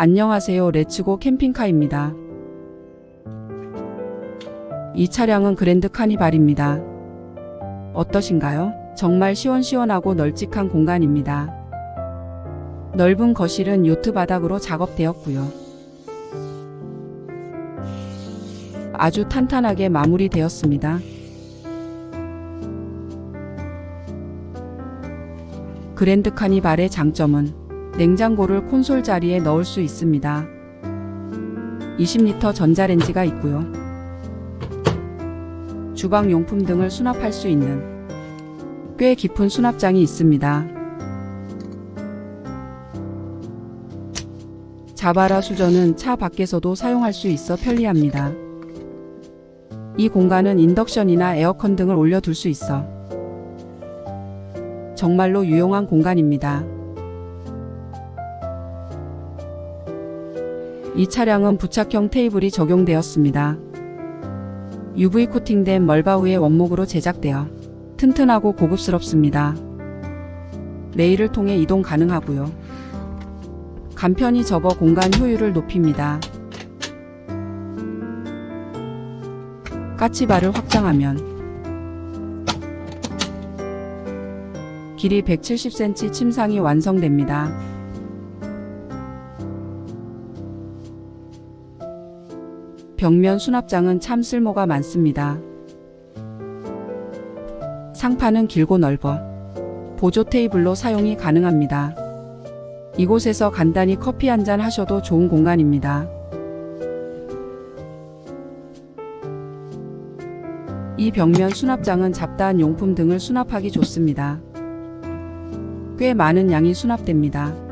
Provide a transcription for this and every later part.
안녕하세요. 레츠고 캠핑카입니다. 이 차량은 그랜드 카니발입니다. 어떠신가요? 정말 시원시원하고 널찍한 공간입니다. 넓은 거실은 요트 바닥으로 작업되었고요. 아주 탄탄하게 마무리되었습니다. 그랜드 카니발의 장점은 냉장고를 콘솔 자리에 넣을 수 있습니다. 20리터 전자레인지가 있고요. 주방 용품 등을 수납할 수 있는 꽤 깊은 수납장이 있습니다. 자바라 수저는 차 밖에서도 사용할 수 있어 편리합니다. 이 공간은 인덕션이나 에어컨 등을 올려둘 수 있어 정말로 유용한 공간입니다. 이 차량은 부착형 테이블이 적용되었습니다. UV 코팅된 멀바우의 원목으로 제작되어 튼튼하고 고급스럽습니다. 레일을 통해 이동 가능하고요. 간편히 접어 공간 효율을 높입니다. 까치바를 확장하면 길이 170cm 침상이 완성됩니다. 벽면 수납장은 참 쓸모가 많습니다. 상판은 길고 넓어 보조 테이블로 사용이 가능합니다. 이곳에서 간단히 커피 한 잔 하셔도 좋은 공간입니다. 이 벽면 수납장은 잡다한 용품 등을 수납하기 좋습니다. 꽤 많은 양이 수납됩니다.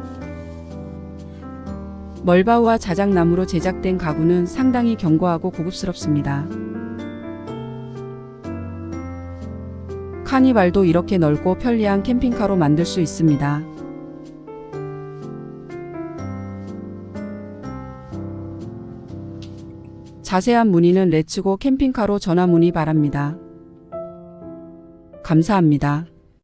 멀바우와 자작나무로 제작된 가구는 상당히 견고하고 고급스럽습니다. 카니발도 이렇게 넓고 편리한 캠핑카로 만들 수 있습니다. 자세한 문의는 레츠고 캠핑카로 전화 문의 바랍니다. 감사합니다.